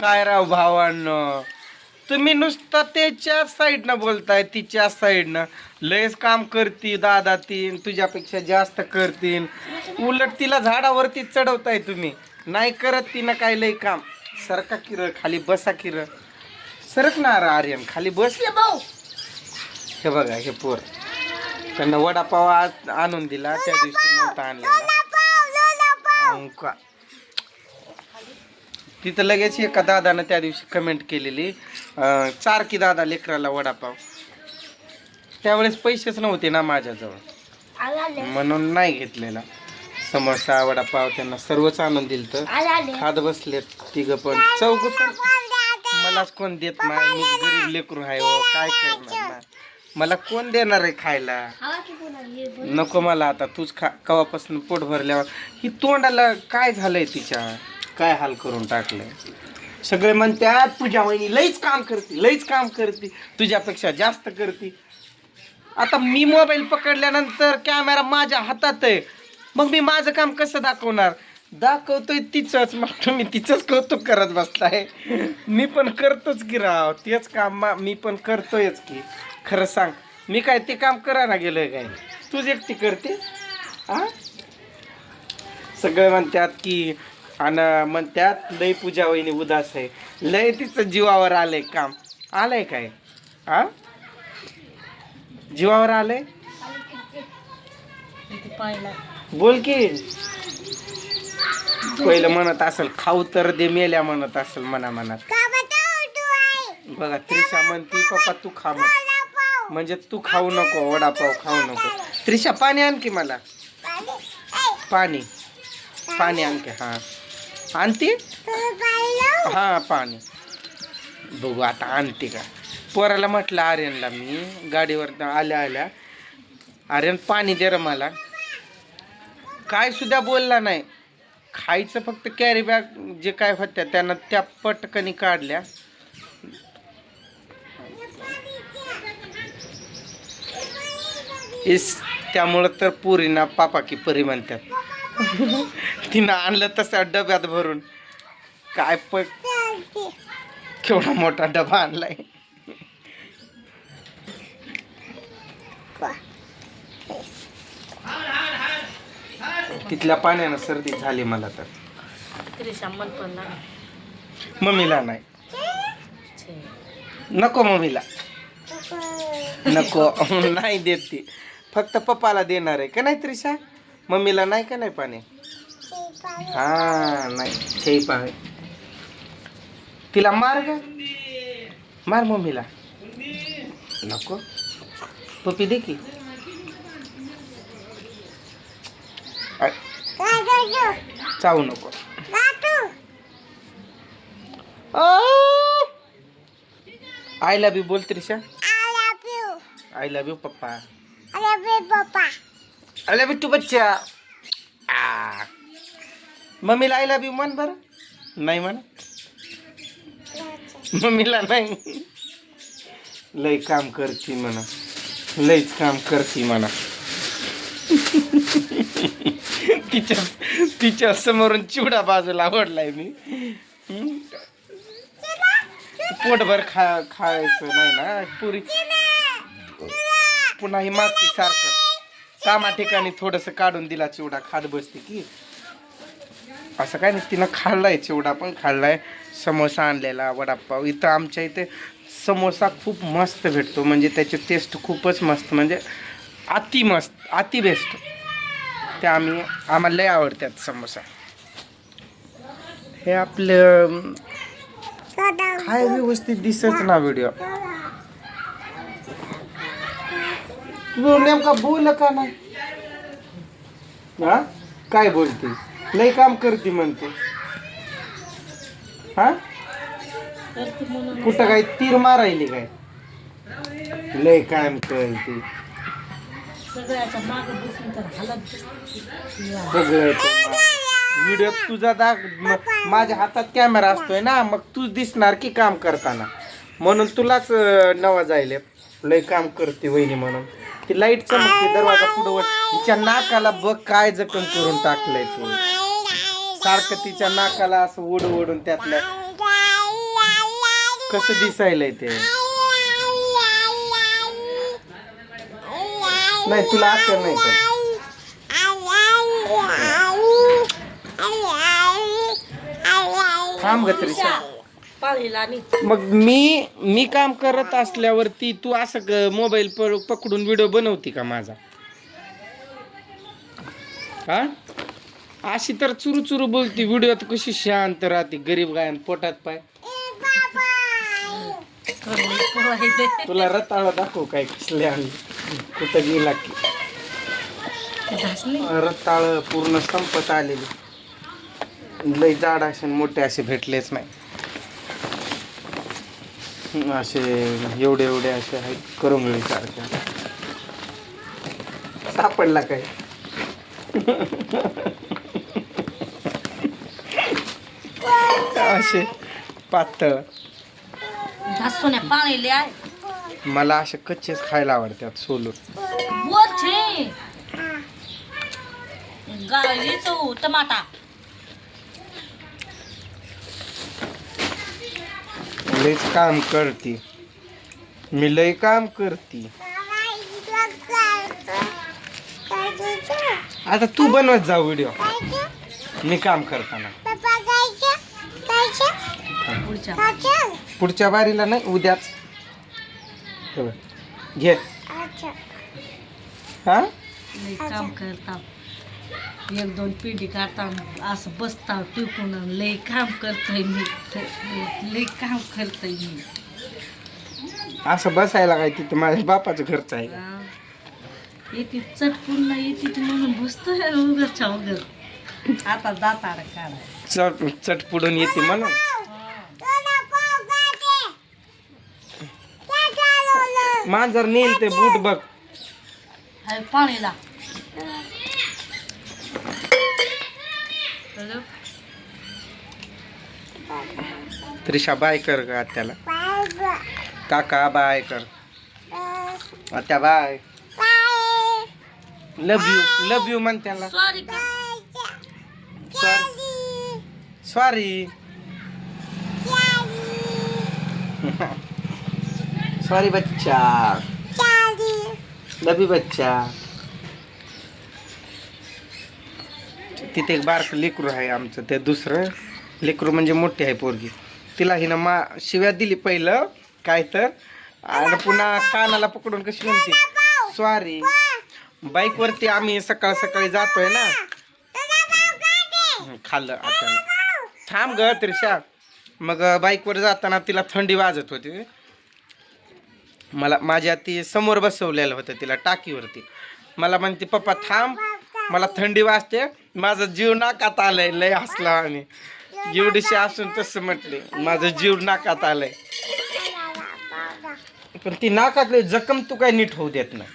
काय राव भावांनो? तुम्ही नुसतं त्याच्या साईडनं बोलताय तिच्या साईडनं. लयच काम करती दादा तीन तुझ्यापेक्षा जास्त करतीन उलट तिला झाडावरती चढवताय तुम्ही. नाही करत तिनं काय लय काम. सरका किर खाली बसा किर. सरक ना रे आर्यन खाली बस. हे बघा हे पोर. त्यांना वडापाव आज आणून दिला त्या दिवशी नव्हता आणलेला. तिथं लगेच एका दादानं त्या दिवशी कमेंट केलेली चार की दादा लेकराला वडापाव. त्यावेळेस पैसेच नव्हते ना माझ्याजवळ. म्हणून नाही घेतलेला. समोसा वडापाव त्यांना सर्वच आणून दिलं तर खात बसलेत तिघ पण. पण. मलाच कोण देत नाही. मी गरीब लेकरू आहे हो. काय करणार ना? मला कोण देणार आहे खायला? नको मला आता. तूच खा. कवापासून पोट भरल्यावर. ही तोंडाला काय झालंय तिच्या? काय हाल करून टाकलंय? सगळे म्हणतात तुझ्या वहिनी लईच काम करते लईच काम करते तुझ्यापेक्षा जास्त करते. आता मी मोबाईल पकडल्यानंतर कॅमेरा माझ्या हातात आहे. मग मी माझं काम कसं दाखवणार? दाखवतोय तिचंच मग तुम्ही तिचंच कौतुक करत बसलाय. मी पण करतोच की राव तेच काम मा- मी पण करतोयच की. खरं सांग मी काय ते काम करायला गेलोय काय? तूच एकटी करते? हा सगळे म्हणतात की आणि म्हणतात लय पूजा वहिनी उदास आहे. लय तिचं जीवावर आलंय काम. आलंय काय? हा जीवावर आलंय? बोल की. पहिलं म्हणत असेल खाऊ तर दे मेल्या म्हणत असेल मना मनात बघा त्रिशा म्हणती पप्पा तू खा मग म्हणजे तू खाऊ नको वडापाव खाऊ नको. त्रिशा पाणी आण की मला. पाणी? पाणी. आणते हा. आणते? हा पाणी. बघू आता आणते का? पोराला म्हटलं आर्यनला मी गाडीवर आल्या आल्या. आर्यन पाणी दे रे मला. काय सुद्धा बोलला नाही. खायचं फक्त कॅरी बॅग जे काय होत्या त्यांना त्या पटकनी काढल्या. इस त्यामुळं तर पुरीना पापा की परी म्हणतात. तिनं आणलं तसं डब्यात भरून. काय प केवढा मोठा डबा आणलाय. तिथल्या पाण्यानं सर्दी झाली मला तर. मम्मीला नाही. नको मम्मीला. नको. नाही देत ती. फक्त पप्पाला देणार आहे. का नाही त्रिशा? मम्मीला नाही का नाही पाणी? हा नाही छे पाणी तिला मार ग. मार मम्मीला. नको. पप्पी दे की. चावू नको. आय लव्ह यू बोल त्रिशा. आय लव्ह यू पप्पा. आय लव्ह यू टू बच्चा. आ. मम्मीला आय लव्ह यू म्हण बरं. नाही म्हण. मम्मीला नाही. लय काम करती म्हणा. लयच काम करती म्हणा. तिच्या तिच्या समोरून चिवडा बाजूला आवडलाय मी. पोटभर खा खायचं नाही ना. पुरी पुन्हा ही मागती सारखं कामा ठिकाणी थोडस काढून दिला चिवडा. खात बसते की. असं काय नाही तिनं खाल्लाय चिवडा पण खाल्लाय समोसा आणलेला वडापाव. इथं आमच्या इथे समोसा खूप मस्त भेटतो. म्हणजे त्याची टेस्ट खूपच मस्त म्हणजे अति मस्त अति बेस्ट ते आम्ही आम्हाला लय आवडतात समोसा. हे आपलं काय व्यवस्थित दिसत ना व्हिडिओ तू नेमका बोल का नाही? हा? काय बोलते लई काम करते म्हणते. हा? कुठं काय तीर मारायली काय? लय काम करते. सगळं व्हिडिओ तुझा दाख माझ्या हातात कॅमेरा असतोय ना मग तू दिसणार की काम करताना. म्हणून तुलाच नवा जायले. लय काम करते वहिनी म्हणून. ती लाइट चमकते दरवाजा पुढं तिच्या नाकाला बघ काय जखम करून टाकलंय तू. सारखं तिच्या नाकाला असं ओढ ओढून त्यातल्या कसं दिसायलंय ते? नाही तुला अक्कल नाही पण थांब ग त्रिशा. मग मी मी काम करत असल्यावरती तू असं मोबाईल पकडून व्हिडिओ बनवती का माझा? हा? अशी तर चुरू चुरू बोलती व्हिडिओत कशी शांत राहते गरीब गायन पोटात पाय. तुला रताळा दाखव काय कसले आणले कुठं गेला की? रताळ पूर्ण संपत आलेली. लय जाड असे मोठे असे भेटलेच नाही. असे एवढे एवढे असे आहेत करंगळी सारखे. सापडला काय? असे पातळ. घासून पाळीले आहे. मला असे कच्चेच खायला आवडतात सोलून. टमाटा. लयच काम करती. मी लय काम करती. आता तू बनवत जा व्हिडिओ मी काम करताना. पुढच्या पुढच्या बारीला नाही उद्याच. हे बघ. घे. हा लई काम करता एक दोन पिढी काढता असं बसता टिकून. लई काम करतोय मी. लई काम करतोय मी. असं बसायला काय तिथं? माझ्या बापाचं घरचं आहे. हा. येते चटकून नाही येते म्हणून बसतोय उगरच्या उगर आता दाताड काढाय चट चटपुडून येते म्हणून. मांजर नेल ते बूट बघ. हाय पाणीला हॅलो. त्रिशा बाय कर ग आत्याला. काका बाय कर. आत्या bye. Love you love you म्हण त्याला. सॉरी सॉरी सॉरी बच्चा। लव बच्चा। तिथे एक बारक लेकरू आहे आमचं ते दुसरं. लेकरू म्हणजे मोठी आहे पोरगी. तिला हिनं मा शिव्या दिली पहिलं काय तर. आणि पुन्हा कानाला पकडून कशी म्हणते सॉरी बाईकवरती आम्ही सकाळ सकाळी जातोय ना. खाल्लं आता थांब ग त्रिशा. मग बाईकवर जाताना तिला थंडी वाजत होती. मला माझ्या ती समोर बसवलेलं होतं तिला टाकीवरती. मला म्हणते पप्पा थांब. मला थंडी वाजते. माझा जीव नाकात आलाय लय हसला आणि. एवढीशी असून तसं म्हटले माझं जीव नाकात आलाय. पण ती नाकातले जखम तू काय नीट होऊ देत नाही.